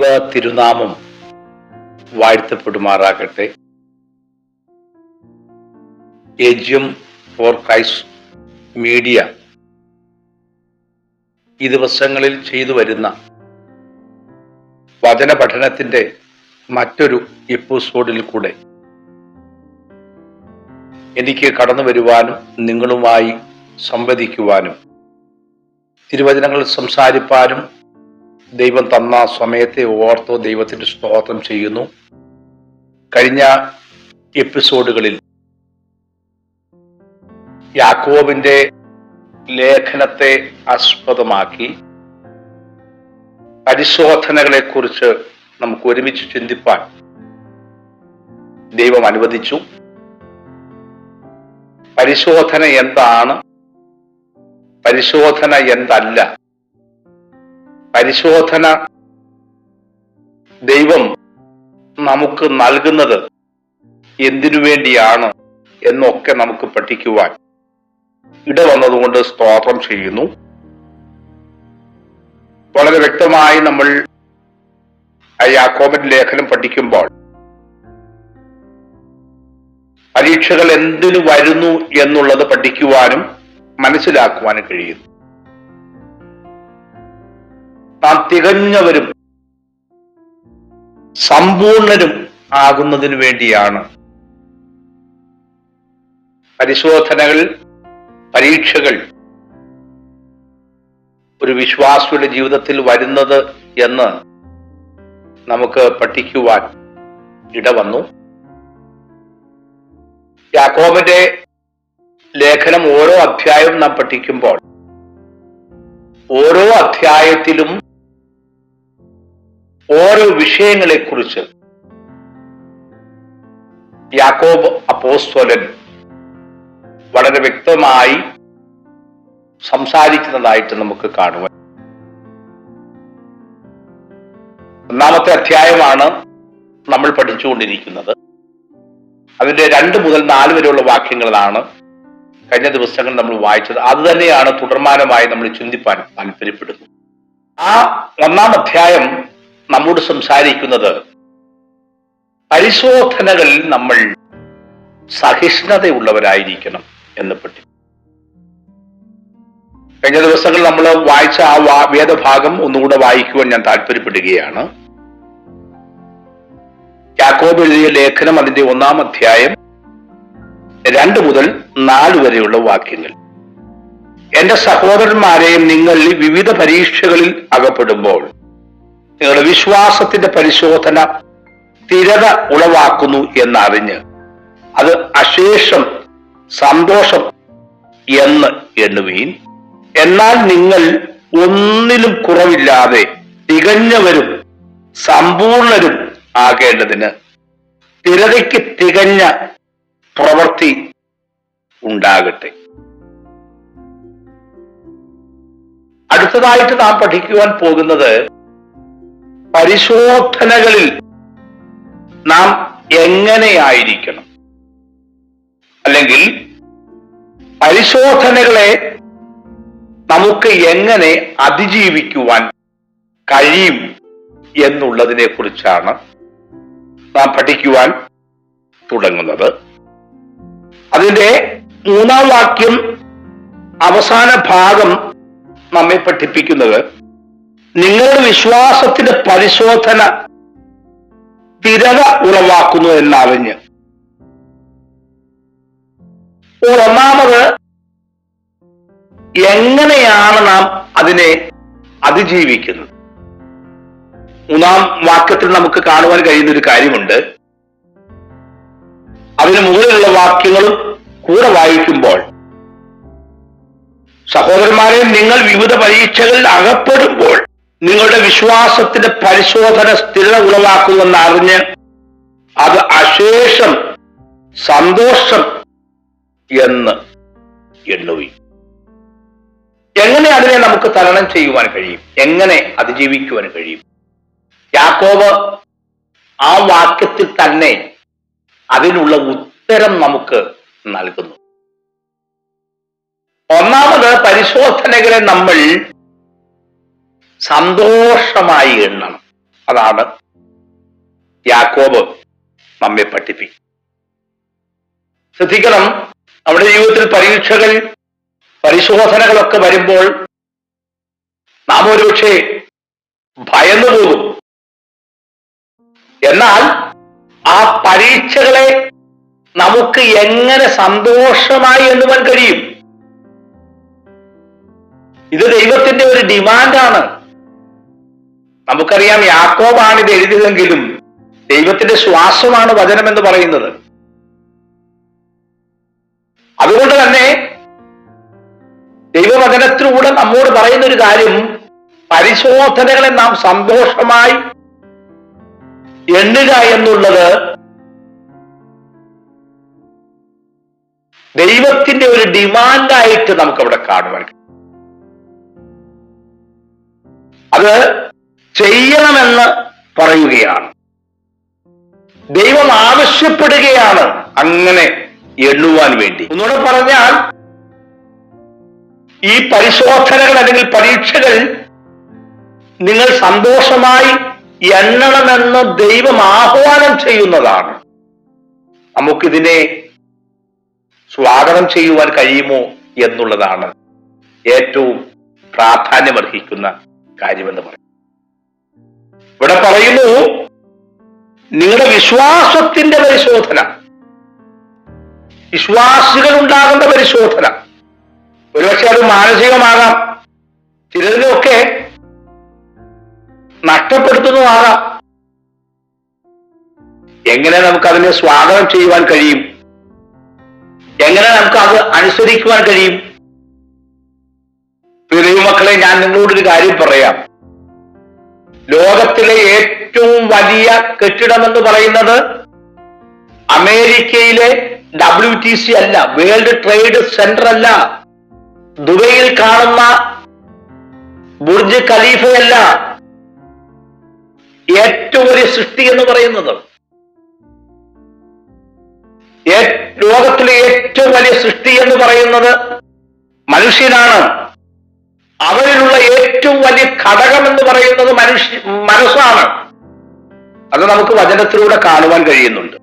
ദൈവ തിരുനാമം വാഴ്ത്തപ്പെടുമാറാകട്ടെ. ഏജ്യം ഫോർ ക്രൈസ്റ്റ് മീഡിയ. ഈ ദിവസങ്ങളിൽ ചെയ്തു വരുന്ന വചന പഠനത്തിന്റെ മറ്റൊരു എപ്പിസോഡിൽ കൂടെ എനിക്ക് കടന്നു വരുവാനും നിങ്ങളുമായി സംവദിക്കുവാനും തിരുവചനങ്ങൾ സംസാരിപ്പാനും ദൈവം തന്ന സമയത്തെ ഓർത്തോ ദൈവത്തിന്റെ സ്തോത്രം ചെയ്യുന്നു. കഴിഞ്ഞ എപ്പിസോഡുകളിൽ യാക്കോബിന്റെ ലേഖനത്തെ ആസ്പദമാക്കി പരിശോധനകളെ കുറിച്ച് നമുക്ക് ഒരുമിച്ച് ചിന്തിപ്പാൻ ദൈവം അനുവദിച്ചു. പരിശോധന എന്താണ്? പരിശോധന എന്തല്ല? പരിശോധന ദൈവം നമുക്ക് നൽകുന്നത് എന്തിനു വേണ്ടിയാണ് എന്നൊക്കെ നമുക്ക് പഠിക്കുവാൻ ഇടവന്നതുകൊണ്ട് സ്തോത്രം ചെയ്യുന്നു. വളരെ വ്യക്തമായി നമ്മൾ യാക്കോബൻ ലേഖനം പഠിക്കുമ്പോൾ പരീക്ഷകൾ എന്തിനു വരുന്നു എന്നുള്ളത് പഠിക്കുവാനും മനസ്സിലാക്കുവാനും കഴിയുന്നു. നാം തികഞ്ഞവരും സമ്പൂർണരും ആകുന്നതിനു വേണ്ടിയാണ്. പരിശോധനകൾ പരീക്ഷകൾ ഒരു വിശ്വാസിയുടെ ജീവിതത്തിൽ വരുന്നത് എന്ന് നമുക്ക് പഠിക്കുവാൻ ഇടവന്നു. യാക്കോബിന്റെ ലേഖനം ഓരോ അധ്യായവും നാം പഠിക്കുമ്പോൾ ഓരോ അധ്യായത്തിലും ഓരോ വിഷയങ്ങളെക്കുറിച്ച് യാക്കോബ് അപ്പോസ്തോലൻ വളരെ വ്യക്തമായി സംസാരിക്കുന്നതായിട്ട് നമുക്ക് കാണുവാൻ. ഒന്നാമത്തെ അധ്യായമാണ് നമ്മൾ പഠിച്ചുകൊണ്ടിരിക്കുന്നത്. അതിന്റെ രണ്ട് മുതൽ നാല് വരെയുള്ള വാക്യങ്ങളാണ് കഴിഞ്ഞ ദിവസങ്ങൾ നമ്മൾ വായിച്ചത്. അത് തന്നെയാണ് തുടർമാനമായി നമ്മൾ ചിന്തിപ്പാൻ താല്പര്യപ്പെടുന്നത്. ആ ഒന്നാം അധ്യായം നമ്മോട് സംസാരിക്കുന്നത് പരിശോധനകളിൽ നമ്മൾ സഹിഷ്ണുതയുള്ളവരായിരിക്കണം എന്ന് പറ്റി. കഴിഞ്ഞ ദിവസങ്ങൾ നമ്മൾ വായിച്ച ആ വേദഭാഗം ഒന്നുകൂടെ വായിക്കുവാൻ ഞാൻ താല്പര്യപ്പെടുകയാണ്. യാക്കോബ് എഴുതിയ ലേഖനം അതിന്റെ ഒന്നാം അധ്യായം രണ്ട് മുതൽ നാല് വരെയുള്ള വാക്യങ്ങൾ. എന്റെ സഹോദരന്മാരെ നിങ്ങൾ വിവിധ പരീക്ഷകളിൽ അകപ്പെടുമ്പോൾ നിങ്ങളുടെ വിശ്വാസത്തിന്റെ പരിശോധന സ്ഥിരത ഉളവാക്കുന്നു എന്നറിഞ്ഞ് അത് അശേഷം സന്തോഷം എന്ന് എണ്ണുവീൻ. എന്നാൽ നിങ്ങൾ ഒന്നിലും കുറവില്ലാതെ തികഞ്ഞവരും സമ്പൂർണരും ആകേണ്ടതിന് സ്ഥിരതയ്ക്ക് തികഞ്ഞ പ്രവൃത്തി ഉണ്ടാകട്ടെ. അടുത്തതായിട്ട് നാം പഠിക്കുവാൻ പോകുന്നത് പരിശോധനകളിൽ നാം എങ്ങനെയായിരിക്കണം? അല്ലെങ്കിൽ പരിശോധനകളെ നമുക്ക് എങ്ങനെ അതിജീവിക്കുവാൻ കഴിയും എന്നുള്ളതിനെ കുറിച്ചാണ് നാം പഠിക്കുവാൻ തുടങ്ങുന്നത്. അതിന്റെ മൂന്നാം വാക്യം അവസാന ഭാഗം നമ്മെ പഠിപ്പിക്കുന്നത് നിങ്ങളുടെ വിശ്വാസത്തിന്റെ പരിശോധന സ്ഥിരത ഉളവാക്കുന്നു എന്നറിഞ്ഞ്. ഒന്നാമത് എങ്ങനെയാണ് നാം അതിനെ അതിജീവിക്കുന്നത്? മൂന്നാം വാക്യത്തിൽ നമുക്ക് കാണുവാൻ കഴിയുന്ന ഒരു കാര്യമുണ്ട്. അതിന് മുകളിലുള്ള വാക്യങ്ങളും കൂടെ വായിക്കുമ്പോൾ സഹോദരന്മാരെ നിങ്ങൾ വിവിധ പരീക്ഷകളിൽ അകപ്പെടുമ്പോൾ നിങ്ങളുടെ വിശ്വാസത്തിന്റെ പരിശോധന സ്ഥിരത ഉളവാക്കുമെന്ന് അറിഞ്ഞ് അത് അശേഷം സന്തോഷം എന്ന് എണ്ണുവി. എങ്ങനെ അതിനെ നമുക്ക് തരണം ചെയ്യുവാൻ കഴിയും? എങ്ങനെ അതിജീവിക്കുവാൻ കഴിയും? യാക്കോബ് ആ വാക്യത്തിൽ തന്നെ അതിനുള്ള ഉത്തരം നമുക്ക് നൽകുന്നു. ഒന്നാമത് പരിശോധനകളെ നമ്മൾ സന്തോഷമായി എണ്ണണം. അതാണ് യാക്കോബ് നമ്മെ പഠിപ്പി ശ്രദ്ധിക്കണം നമ്മുടെ ജീവിതത്തിൽ പരീക്ഷകൾ പരിശോധനകളൊക്കെ വരുമ്പോൾ നാം ഒരുപക്ഷെ ഭയന്നു പോകും. എന്നാൽ ആ പരീക്ഷകളെ നമുക്ക് എങ്ങനെ സന്തോഷമായി എണ്ണുവാൻ കഴിയും? ഇത് ദൈവത്തിന്റെ ഒരു ഡിമാൻഡാണ്. നമുക്കറിയാം യാക്കോബാണ് ഇത് എഴുതിയതെങ്കിലും ദൈവത്തിന്റെ ശ്വാസമാണ് വചനം എന്ന് പറയുന്നത്. അതുകൊണ്ട് തന്നെ ദൈവവചനത്തിലൂടെ നമ്മോട് പറയുന്ന ഒരു കാര്യം പരിശോധനകളെ നാം സന്തോഷമായി എണ്ണുക എന്നുള്ളത് ദൈവത്തിന്റെ ഒരു ഡിമാൻഡായിട്ട് നമുക്ക് അവിടെ കാണുവാൻ അത് ചെയ്യണമെന്ന് പറയുകയാണ്. ദൈവം ആവശ്യപ്പെടുകയാണ് അങ്ങനെ എണ്ണുവാൻ വേണ്ടി. ഒന്നുകൂടെ പറഞ്ഞാൽ ഈ പരിശോധനകൾ അല്ലെങ്കിൽ പരീക്ഷകൾ നിങ്ങൾ സന്തോഷമായി എണ്ണണമെന്ന് ദൈവം ആഹ്വാനം ചെയ്യുന്നതാണ്. നമുക്കിതിനെ സ്വാഗതം ചെയ്യുവാൻ കഴിയുമോ എന്നുള്ളതാണ് ഏറ്റവും പ്രാധാന്യമർഹിക്കുന്ന കാര്യമെന്ന് പറയും ഇവിടെ പറയുന്നു നിങ്ങളുടെ വിശ്വാസത്തിന്റെ പരിശോധന. വിശ്വാസികൾ ഉണ്ടാകേണ്ട പരിശോധന. ഒരുപക്ഷെ അത് മാനസികമാകാം. ചിലതിനൊക്കെ നഷ്ടപ്പെടുത്തുന്നതാകാം. എങ്ങനെ നമുക്ക് അതിനെ സ്വാഗതം ചെയ്യുവാൻ കഴിയും? എങ്ങനെ നമുക്ക് അത് അനുസരിക്കുവാൻ കഴിയും? പ്രിയ മക്കളെ ഞാൻ നിങ്ങളോടൊരു കാര്യം പറയാം. ലോകത്തിലെ ഏറ്റവും വലിയ കെട്ടിടം എന്ന് പറയുന്നത് അമേരിക്കയിലെ ഡബ്ല്യു ടി സി അല്ല വേൾഡ് ട്രേഡ് സെന്റർ അല്ല. ദുബൈയിൽ കാണുന്ന ബുർജ് ഖലീഫയല്ല. ഏറ്റവും വലിയ സൃഷ്ടി എന്ന് പറയുന്നത്. ലോകത്തിലെ ഏറ്റവും വലിയ സൃഷ്ടി എന്ന് പറയുന്നത് മനുഷ്യനാണ്. അവരിലുള്ള ഏറ്റവും വലിയ ഘടകം എന്ന് പറയുന്നത് മനുഷ്യ മനസ്സാണ്. അത് നമുക്ക് വചനത്തിലൂടെ കാണുവാൻ കഴിയുന്നുണ്ട്.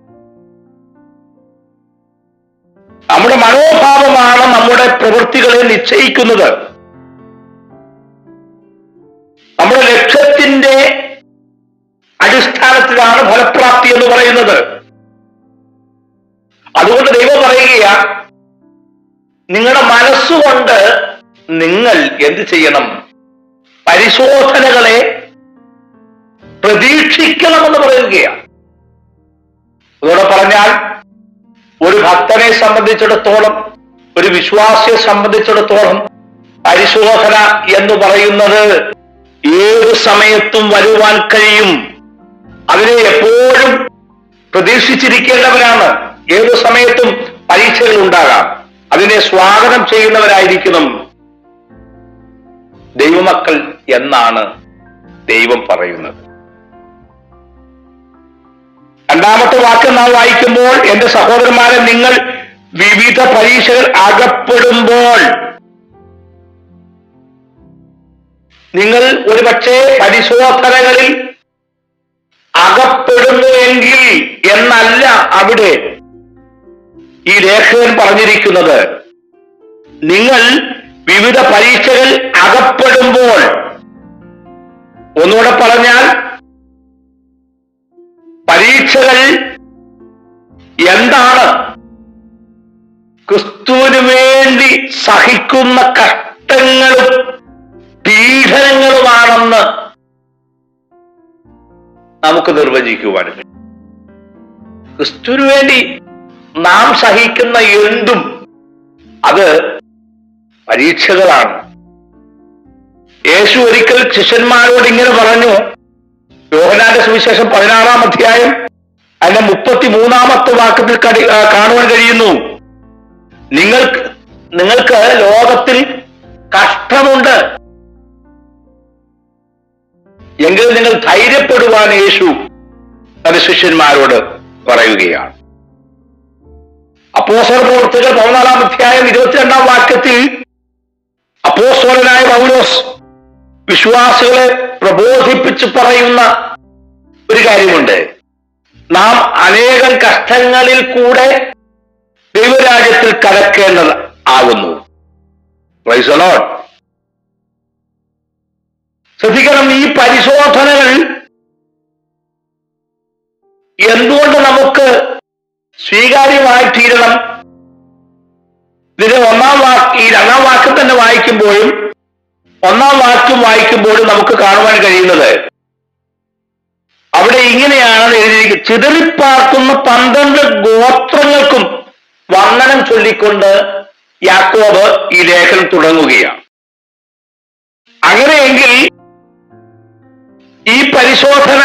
നമ്മുടെ മനോഭാവമാണ് നമ്മുടെ പ്രവൃത്തികളെ നിശ്ചയിക്കുന്നത്. നമ്മുടെ ലക്ഷ്യത്തിന്റെ അടിസ്ഥാനത്തിലാണ് ഫലപ്രാപ്തി എന്ന് പറയുന്നത്. അതുകൊണ്ട് ദൈവം പറയുകയാ നിങ്ങളുടെ മനസ്സുകൊണ്ട് നിങ്ങൾ എന്ത് ചെയ്യണം? പരിശോധനകളെ പ്രതീക്ഷിക്കണമെന്ന് പറയുകയാണ്. അതോടെ പറഞ്ഞാൽ ഒരു ഭക്തനെ സംബന്ധിച്ചിടത്തോളം ഒരു വിശ്വാസിയെ സംബന്ധിച്ചിടത്തോളം പരിശോധന എന്ന് പറയുന്നത് ഏത് സമയത്തും വരുവാൻ കഴിയും. അതിനെ എപ്പോഴും പ്രതീക്ഷിച്ചിരിക്കേണ്ടവരാണ്. ഏത് സമയത്തും പരീക്ഷകൾ ഉണ്ടാകാം. അതിനെ സ്വാഗതം ചെയ്യുന്നവരായിരിക്കണം. ദൈവമക്കൾ എന്നാണ് ദൈവം പറയുന്നത്. രണ്ടാമത്തെ വാക്യം നാം വായിക്കുമ്പോൾ എന്റെ സഹോദരന്മാരെ നിങ്ങൾ വിവിധ പരീക്ഷകൾ അകപ്പെടുമ്പോൾ നിങ്ങൾ ഒരുപക്ഷെ പരിശോധനകളിൽ അകപ്പെടുന്നുവെങ്കിൽ എന്നല്ല അവിടെ ഈ ലേഖകൻ പറഞ്ഞിരിക്കുന്നത്. നിങ്ങൾ വിവിധ പരീക്ഷകൾ അകപ്പെടുമ്പോൾ ഒന്നുകൂടെ പറഞ്ഞാൽ പരീക്ഷകൾ എന്താണ് ക്രിസ്തുവിന് വേണ്ടി സഹിക്കുന്ന കഷ്ടങ്ങളും പീഡനങ്ങളുമാണെന്ന് നമുക്ക് നിർവചിക്കുവാൻ. ക്രിസ്തുവിന് വേണ്ടി നാം സഹിക്കുന്ന എന്തും അത് പരീക്ഷകളാണ്. യേശു ഒരിക്കൽ ശിഷ്യന്മാരോട് ഇങ്ങനെ പറഞ്ഞു യോഹനാന്റെ സുവിശേഷം പതിനാറാം അധ്യായം അതിന്റെ മുപ്പത്തി മൂന്നാമത്തെ വാക്കത്തിൽ കാണുവാൻ കഴിയുന്നു. നിങ്ങൾ നിങ്ങൾക്ക് ലോകത്തിൽ കഷ്ടമുണ്ട്. എങ്കിൽ നിങ്ങൾ ധൈര്യപ്പെടുവാൻ യേശു തന്റെ ശിഷ്യന്മാരോട് പറയുകയാണ്. അപ്പോസർ പ്രവർത്തകർ പതിനാലാം അധ്യായം ഇരുപത്തിരണ്ടാം വാക്യത്തിൽ അപ്പോസ്തലനായ പൗലോസ് വിശ്വാസികളെ പ്രബോധിപ്പിച്ച് പറയുന്ന ഒരു കാര്യമുണ്ട്. നാം അനേകം കഷ്ടങ്ങളിൽ കൂടെ ദൈവരാജ്യത്തിൽ കടക്കേണ്ടത് ആകുന്നു. ശ്രദ്ധിക്കണം ഈ പരിശോധനകൾ എന്തുകൊണ്ട് നമുക്ക് സ്വീകാര്യമായി തീരണം ഇതിന്റെ ഒന്നാം വാക്ക് ഈ രണ്ടാം വാക്ക് തന്നെ വായിക്കുമ്പോഴും ഒന്നാം വാക്യം വായിക്കുമ്പോഴും നമുക്ക് കാണുവാൻ കഴിയുന്നത് അവിടെ ഇങ്ങനെയാണ് എഴുതിയിരിക്കുന്നത് ചിതറിപ്പാർക്കുന്ന പന്ത്രണ്ട് ഗോത്രങ്ങൾക്കും വന്ദനം ചൊല്ലിക്കൊണ്ട് യാക്കോബ് ഈ ലേഖനം തുടങ്ങുകയാണ്. അങ്ങനെയെങ്കിൽ ഈ പരിശോധന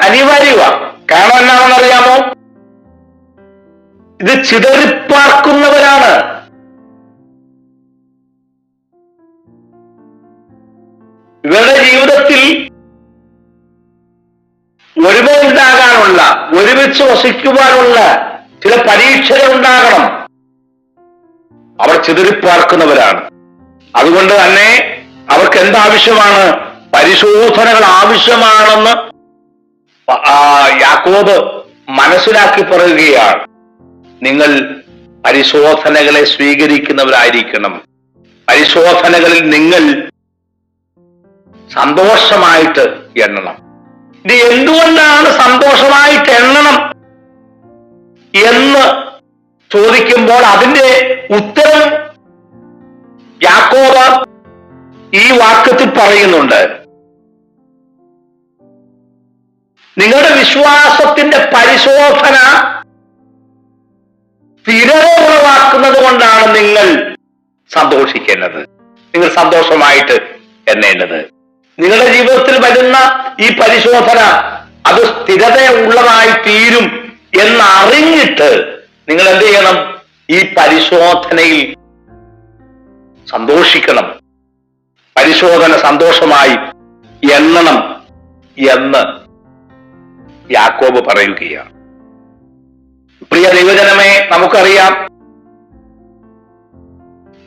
അനിവാര്യമാണ് കാരണം എന്നാണെന്ന് അറിയാമോ? ഇത് ചിതറിപ്പാർക്കുന്നവരാണ്. ഇവരുടെ ജീവിതത്തിൽ ഒരുമയുണ്ടാകാനുള്ള ഒരുമിച്ച് വസിക്കുവാനുള്ള ചില പരീക്ഷകൾ ഉണ്ടാകണം. അവർ ചിതറിപ്പാർക്കുന്നവരാണ്. അതുകൊണ്ട് തന്നെ അവർക്ക് എന്താവശ്യമാണ്? പരിശോധനകൾ ആവശ്യമാണെന്ന് യാക്കോബ് മനസ്സിലാക്കി പറയുകയാണ്. നിങ്ങൾ പരിശോധനകളെ സ്വീകരിക്കുന്നവരായിരിക്കണം. പരിശോധനകളിൽ നിങ്ങൾ സന്തോഷമായിട്ട് എണ്ണണം. ഇത് എന്തുകൊണ്ടാണ് സന്തോഷമായിട്ട് എണ്ണണം എന്ന് ചോദിക്കുമ്പോൾ അതിന്റെ ഉത്തരം യാക്കോബ് ഈ വാക്യത്തിൽ പറയുന്നുണ്ട്. നിങ്ങളുടെ വിശ്വാസത്തിന്റെ പരിശോധന സ്ഥിരത ഉളവാക്കുന്നത് കൊണ്ടാണ് നിങ്ങൾ സന്തോഷിക്കേണ്ടത്. നിങ്ങൾ സന്തോഷമായിട്ട് എണ്ണേണ്ടത്. നിങ്ങളുടെ ജീവിതത്തിൽ വരുന്ന ഈ പരിശോധന അത് സ്ഥിരതയുള്ളതായി തീരും എന്നറിഞ്ഞിട്ട് നിങ്ങൾ എന്ത് ചെയ്യണം? ഈ പരിശോധനയിൽ സന്തോഷിക്കണം. പരിശോധന സന്തോഷമായി എണ്ണണം എന്ന് യാക്കോബ് പറയുകയാണ്. പ്രിയ ദൈവജനമേ നമുക്കറിയാം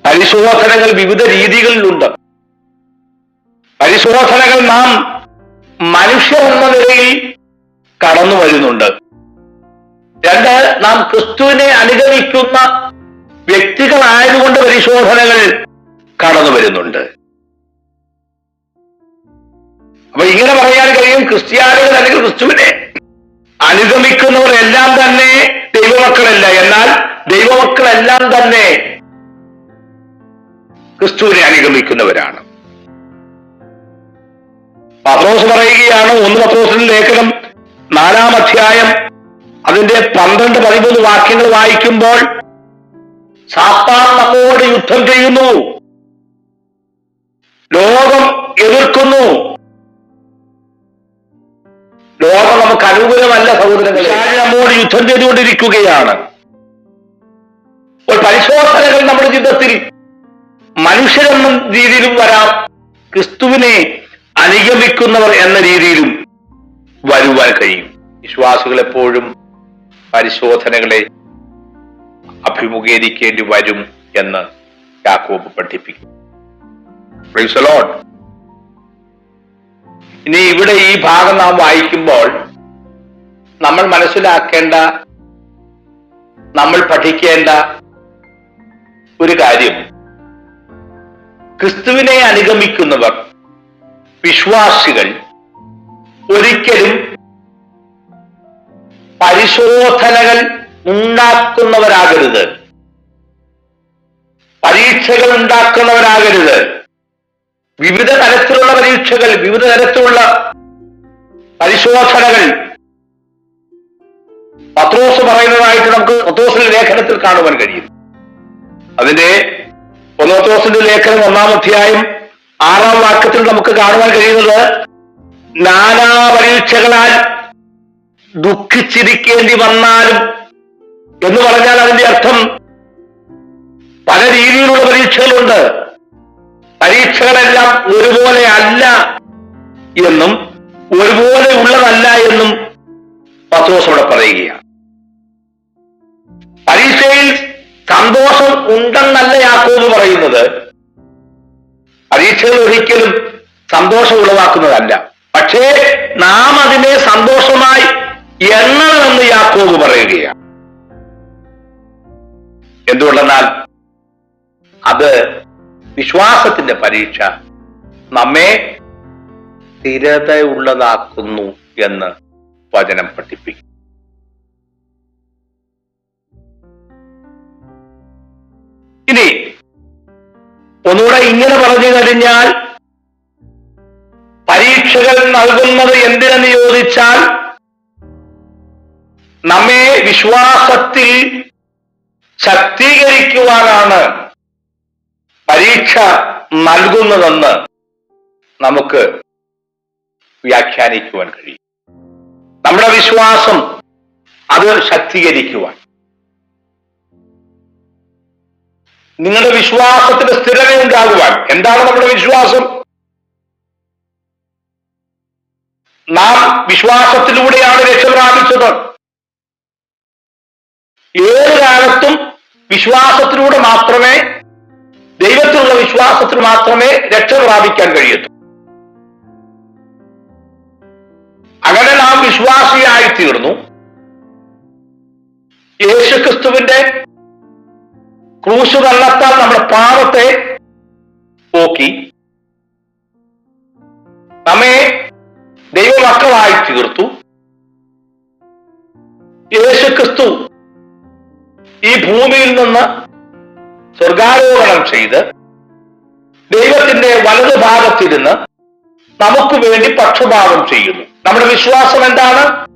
പരിശോധനകൾ വിവിധ രീതികളിലുണ്ട്. പരിശോധനകൾ നാം മനുഷ്യർ എന്ന നിലയിൽ കടന്നു വരുന്നുണ്ട്. രണ്ട് നാം ക്രിസ്തുവിനെ അനുഗമിക്കുന്ന വ്യക്തികളായതുകൊണ്ട് പരിശോധനകൾ കടന്നു വരുന്നുണ്ട്. അപ്പൊ ഇങ്ങനെ പറയാൻ കഴിയും ക്രിസ്ത്യാനികൾ അല്ലെങ്കിൽ ക്രിസ്തുവിനെ അനുഗമിക്കുന്നവർ എല്ലാം തന്നെ ദൈവമക്കളല്ല. എന്നാൽ ദൈവമക്കളെല്ലാം തന്നെ ക്രിസ്തുവിനെ അനുഗമിക്കുന്നവരാണ്. പത്രോസ് പറയുകയാണ്. ഒന്ന് പത്രോസിന്റെ ലേഖനം നാലാം അധ്യായം അതിന്റെ പന്ത്രണ്ട് പതിമൂന്ന് വാക്യങ്ങൾ വായിക്കുമ്പോൾ സാത്താൻ നമ്മോട് യുദ്ധം ചെയ്യുന്നു. ലോകം എതിർക്കുന്നു. ലോകം നമുക്ക് അനുകൂലമല്ല സഹോദരങ്ങളെ. പിശാച് നമ്മോട് യുദ്ധം ചെയ്തുകൊണ്ടിരിക്കുകയാണ്. ഒരു പരിശോധനകൾ നമ്മുടെ ജീവിതത്തിൽ മനുഷ്യരെന്ന രീതിയിലും വരാം. ക്രിസ്തുവിനെ അനുഗമിക്കുന്നവർ എന്ന രീതിയിലും വരുവാൻ കഴിയും. വിശ്വാസികൾ എപ്പോഴും പരിശോധനകളെ അഭിമുഖീകരിക്കേണ്ടി വരും എന്ന് യാക്കോബ് പഠിപ്പിക്കും. ഇനി ഇവിടെ ഈ ഭാഗം നാം വായിക്കുമ്പോൾ നമ്മൾ മനസ്സിലാക്കേണ്ട നമ്മൾ പഠിക്കേണ്ട ഒരു കാര്യം. ക്രിസ്തുവിനെ അനുഗമിക്കുന്നവർ വിശ്വാസികൾ ഒരിക്കലും പരിശോധനകൾ ഉണ്ടാക്കുന്നവരാകരുത്. പരീക്ഷകൾ ഉണ്ടാക്കുന്നവരാകരുത്. വിവിധ തരത്തിലുള്ള പരീക്ഷകൾ വിവിധ തരത്തിലുള്ള പരിശോധനകൾ. പത്രോസ് പറയുന്നതായിട്ട് നമുക്ക് പത്രോസിന്റെ ലേഖനത്തിൽ കാണുവാൻ കഴിയും. അതിന്റെ പത്രോസിന്റെ ലേഖനം ഒന്നാം അധ്യായം ആറാം വാക്യത്തിൽ നമുക്ക് കാണുവാൻ കഴിയുന്നത് നാനാ പരീക്ഷകളാൽ ദുഃഖിച്ചിരിക്കേണ്ടി വന്നാലും എന്ന് പറഞ്ഞാൽ അതിന്റെ അർത്ഥം പല രീതിയിലുള്ള പരീക്ഷകളുണ്ട്. പരീക്ഷകളെല്ലാം ഒരുപോലെ അല്ല എന്നും ഒരുപോലെ ഉള്ളതല്ല എന്നും പത്രോസ് ഇവിടെ പറയുകയാണ്. പരീക്ഷയിൽ സന്തോഷം ഉണ്ടെന്നല്ല യാക്കോബ് പറയുന്നത്. പരീക്ഷകൾ ഒരിക്കലും സന്തോഷം ഉളവാക്കുന്നതല്ല പക്ഷേ നാം അതിനെ സന്തോഷമായി എണ്ണണമെന്ന് യാക്കോബ് പറയുകയാണ്. എന്തുകൊണ്ടെന്നാൽ അത് വിശ്വാസത്തിന്റെ പരീക്ഷ. നമ്മെ സ്ഥിരതയുള്ളതാക്കുന്നു എന്ന് വചനം പഠിപ്പിക്കും ഒന്നുകൂടെ ഇങ്ങനെ പറഞ്ഞു കഴിഞ്ഞാൽ പരീക്ഷകൾ നൽകുന്നത് എന്തിനെന്ന് ചോദിച്ചാൽ നമ്മെ വിശ്വാസത്തിൽ ശക്തീകരിക്കുവാനാണ് പരീക്ഷ നൽകുന്നതെന്ന് നമുക്ക് വ്യാഖ്യാനിക്കുവാൻ കഴിയും. നമ്മുടെ വിശ്വാസം അത് ശക്തീകരിക്കുവാൻ. നിങ്ങളുടെ വിശ്വാസത്തിന്റെ സ്ഥിരത ഉണ്ടാകുവാൻ. എന്താണ് നമ്മുടെ വിശ്വാസം? നാം വിശ്വാസത്തിലൂടെയാണ് രക്ഷ പ്രാപിച്ചത്. ഏത് കാലത്തും വിശ്വാസത്തിലൂടെ മാത്രമേ ദൈവത്തിലുള്ള വിശ്വാസത്തിൽ മാത്രമേ രക്ഷ പ്രാപിക്കാൻ കഴിയൂ. അങ്ങനെ നാം വിശ്വാസിയായി തീർന്നു യേശുക്രിസ്തുവിന്റെ ക്രൂശു കള്ളത്താൽ നമ്മുടെ പാപത്തെ പോക്കി. നമ്മെ ദൈവമക്കളായി തീർത്തു. യേശു ക്രിസ്തു ഈ ഭൂമിയിൽ നിന്ന് സ്വർഗാരോഹണം ചെയ്ത് ദൈവത്തിന്റെ വലതു ഭാഗത്തിരുന്ന് നമുക്ക് വേണ്ടി പക്ഷപാതം ചെയ്യുന്നു. നമ്മുടെ വിശ്വാസം എന്താണ്?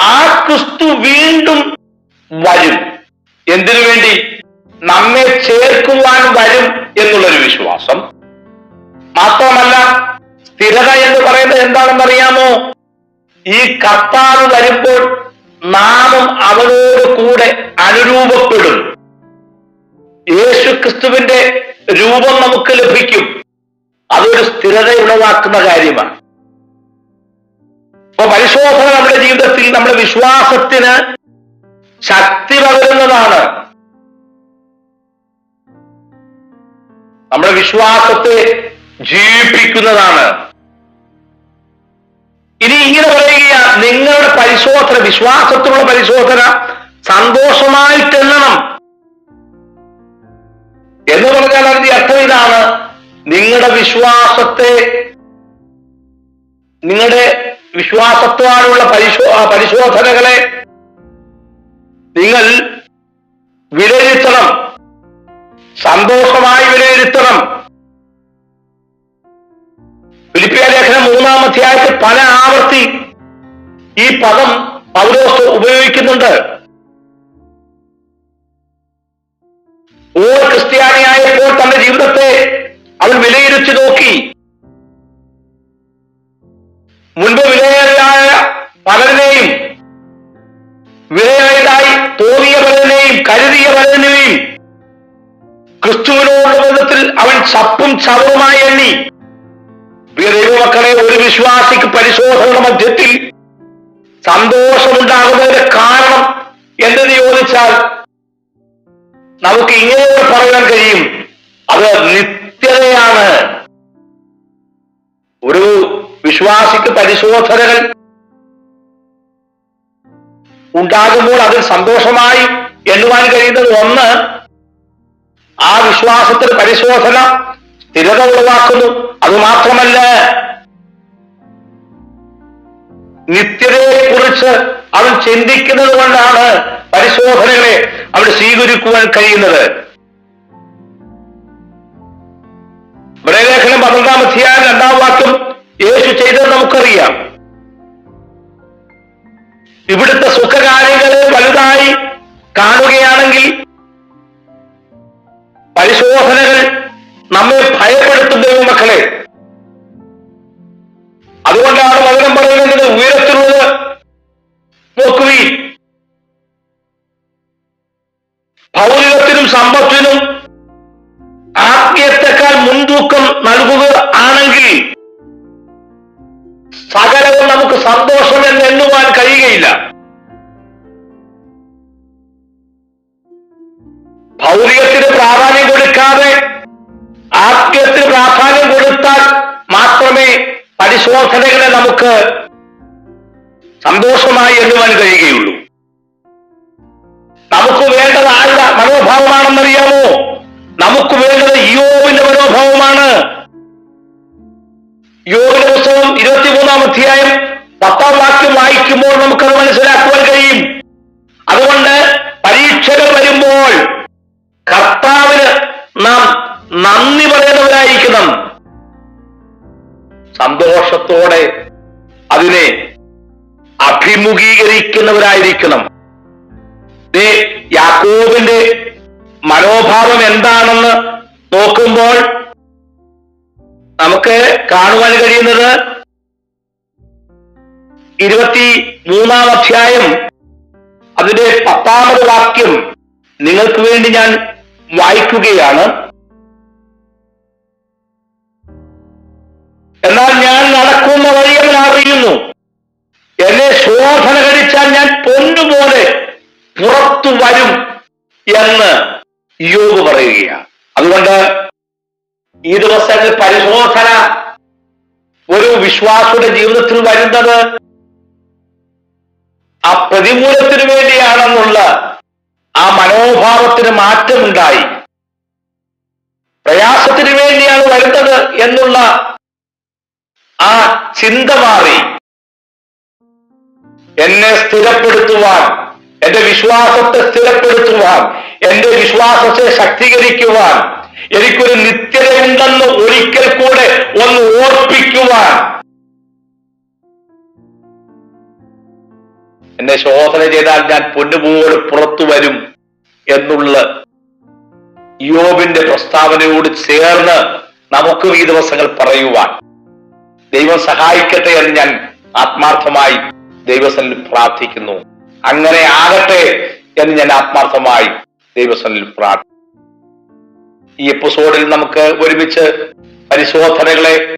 ആ ക്രിസ്തു വീണ്ടും വരും. എന്തിനു വേണ്ടി? നമ്മെ ചേർക്കുവാൻ വരും എന്നുള്ളൊരു വിശ്വാസം. മാത്രമല്ല സ്ഥിരത എന്ന് പറയുന്നത് എന്താണെന്ന് അറിയാമോ ഈ കർത്താവ് വരുമ്പോൾ നാമും അവനോട് കൂടെ അനുരൂപപ്പെടും. യേശു ക്രിസ്തുവിന്റെ രൂപം നമുക്ക് ലഭിക്കും. അതൊരു സ്ഥിരത ഉളവാക്കുന്ന കാര്യമാണ്. അപ്പൊ പരിശോധന നമ്മുടെ ജീവിതത്തിൽ നമ്മുടെ വിശ്വാസത്തിന് ശക്തി പകരുന്നതാണ്. നമ്മുടെ വിശ്വാസത്തെ ജീവിപ്പിക്കുന്നതാണ്. ഇനി ഇങ്ങനെ പറയുക നിങ്ങളുടെ പരിശോധന വിശ്വാസത്തിനുള്ള പരിശോധന സന്തോഷമായിട്ടെണ്ണണം എന്ന് പറഞ്ഞാൽ അതിന്റെ അർത്ഥം ഇതാണ് നിങ്ങളുടെ വിശ്വാസത്തെ നിങ്ങളുടെ വിശ്വാസത്വാനുള്ള പരിശോ പരിശോധനകളെ നിങ്ങൾ വിലയിരുത്തണം. സന്തോഷമായി വിലയിരുത്തണം. ഫിലിപ്പിയ ലേഖനം മൂന്നാം അധ്യായത്തിൽ പല ആവർത്തി ഈ പദം പൗലോസ് ഉപയോഗിക്കുന്നുണ്ട്. ഓ ക്രിസ്ത്യാനിയായപ്പോൾ തന്റെ ജീവിതത്തെ അവൻ വിലയിരുത്തി നോക്കി. മുൻപ് വിലയേറിയായ പലരിനെയും കരുതിയ പലതിനെയും ക്രിസ്തുവിനോടുള്ള ബന്ധത്തിൽ അവൻ ചപ്പും ചവറുമായി എണ്ണി. ദൈവമക്കളെ ഒരു വിശ്വാസിക്ക് പരിശോധന മധ്യത്തിൽ സന്തോഷമുണ്ടാകുന്നതിന്റെ കാരണം എന്തെന്ന് ചോദിച്ചാൽ നമുക്ക് ഇങ്ങനെ പറയാൻ കഴിയും. അത് നിത്യതയാണ്. ഒരു വിശ്വാസിക്ക് പരിശോധനകൾ ഉണ്ടാകുമ്പോൾ അതിൽ സന്തോഷമായി എണ്ണുവാൻ കഴിയുന്നത്? ഒന്ന് ആ വിശ്വാസത്തിൽ പരിശോധന സ്ഥിരത ഉളവാക്കുന്നു. അത് മാത്രമല്ല നിത്യതയെക്കുറിച്ച് അവൻ ചിന്തിക്കുന്നത് കൊണ്ടാണ് പരിശോധനകളെ അവൻ സ്വീകരിക്കുവാൻ കഴിയുന്നത്. ഇവിടെ ലേഖനം പന്ത്രണ്ടാം അധ്യായം രണ്ടാം വാക്യം യേശു ചെയ്തത് നമുക്കറിയാം. സമ്പത്തിനും ആത്മീയത്തെക്കാൾ മുൻതൂക്കം നൽകുക ആണെങ്കിൽ സകലവും നമുക്ക് സന്തോഷം എന്ന് എണ്ണുവാൻ കഴിയുകയില്ല. ഭൗതികത്തിന് പ്രാധാന്യം കൊടുക്കാതെ ആത്മീയത്തിന് പ്രാധാന്യം കൊടുത്താൽ മാത്രമേ പരിശോധനകളെ നമുക്ക് സന്തോഷമായി എണ്ണുവാൻ കഴിയുകയുള്ളൂ. നമുക്ക് വേണ്ടത് ആരുടെ മനോഭാവമാണെന്നറിയാമോ? നമുക്ക് വേണ്ടത് യോവിന്റെ മനോഭാവമാണ്. യോവിന്റെ പുസ്തകം ഇരുപത്തിമൂന്നാം അധ്യായം പത്താം വാക്യം വായിക്കുമ്പോൾ നമുക്കത് മനസ്സിലാക്കുവാൻ കഴിയും. അതുകൊണ്ട് പരീക്ഷകൾ വരുമ്പോൾ കർത്താവിന് നാം നന്ദി പറയുന്നവരായിരിക്കണം സന്തോഷത്തോടെ അതിനെ അഭിമുഖീകരിക്കുന്നവരായിരിക്കണം. യാക്കോബിന്റെ മനോഭാവം എന്താണെന്ന് നോക്കുമ്പോൾ നമുക്ക് കാണുവാൻ കഴിയുന്നത് ഇരുപത്തി മൂന്നാം അധ്യായം അതിന്റെ പത്താമത് വാക്യം നിങ്ങൾക്ക് വേണ്ടി ഞാൻ വായിക്കുകയാണ്. എന്നാൽ ഞാൻ നടക്കുന്ന വഴിയവൻ അറിയുന്നു. എന്നെ ശോധന കഴിച്ചാൽ ഞാൻ പൊന്നുപോലെ പുറത്തു വരും എന്ന് യോഗ് പറയുകയാണ്. അതുകൊണ്ട് ഈ ദിവസങ്ങളിൽ പരിശോധന ഒരു വിശ്വാസിയുടെ ജീവിതത്തിൽ വരുന്നത് ആ പ്രതികൂലത്തിന് വേണ്ടിയാണെന്നുള്ള ആ മനോഭാവത്തിന് മാറ്റമുണ്ടായി. പ്രയാസത്തിന് വേണ്ടിയാണ് വരുന്നത് എന്നുള്ള ആ ചിന്ത മാറി. എന്നെ സ്ഥിരപ്പെടുത്തുവാൻ എന്റെ വിശ്വാസത്തെ സ്ഥിരപ്പെടുത്തുവാൻ എന്റെ വിശ്വാസത്തെ ശക്തീകരിക്കുവാൻ എനിക്കൊരു നിത്യതയുണ്ടെന്ന് ഒരിക്കൽ കൂടെ ഒന്ന് ഓർപ്പിക്കുവാൻ. എന്നെ ശോധന ചെയ്താൽ ഞാൻ പൊന്നുപോലെ പുറത്തു വരും എന്നുള്ള യോബിന്റെ പ്രസ്താവനയോട് ചേർന്ന് നമുക്ക് ഈ ദിവസങ്ങൾ പറയുവാൻ. ദൈവം സഹായിക്കട്ടെ എന്ന് ഞാൻ ആത്മാർത്ഥമായി ദൈവസനിൽ പ്രാർത്ഥിക്കുന്നു. അങ്ങനെ ആകട്ടെ എന്ന് ഞാൻ ആത്മാർത്ഥമായി ദൈവസനിൽ പ്രാർത്ഥിക്കും ഈ എപ്പിസോഡിൽ നമുക്ക് ഒരുമിച്ച് പരിശോധനകളെ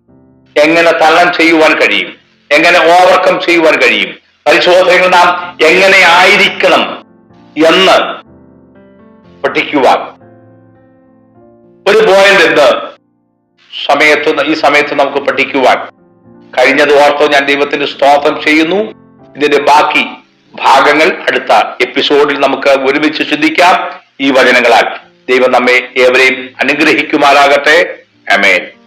എങ്ങനെ തരണം ചെയ്യുവാൻ കഴിയും എങ്ങനെ ഓവർകം ചെയ്യുവാൻ കഴിയും പരിശോധനകൾ നാം എങ്ങനെ ആയിരിക്കണം എന്ന് പഠിക്കുവാൻ. ഒരു പോയിന്റ് എന്ത് സമയത്ത് ഈ സമയത്ത് നമുക്ക് പഠിക്കുവാൻ. കഴിഞ്ഞത് ഓർത്തോ ഞാൻ ദൈവത്തിന്റെ സ്തോത്രം ചെയ്യുന്നു. ഇതിന്റെ ബാക്കി ഭാഗങ്ങൾ അടുത്ത എപ്പിസോഡിൽ നമുക്ക് ഒരുമിച്ച് ചിന്തിക്കാം ഈ വചനങ്ങളാൽ. ദൈവം നമ്മെ ഏവരെയും അനുഗ്രഹിക്കുമാറാകട്ടെ. അമേൻ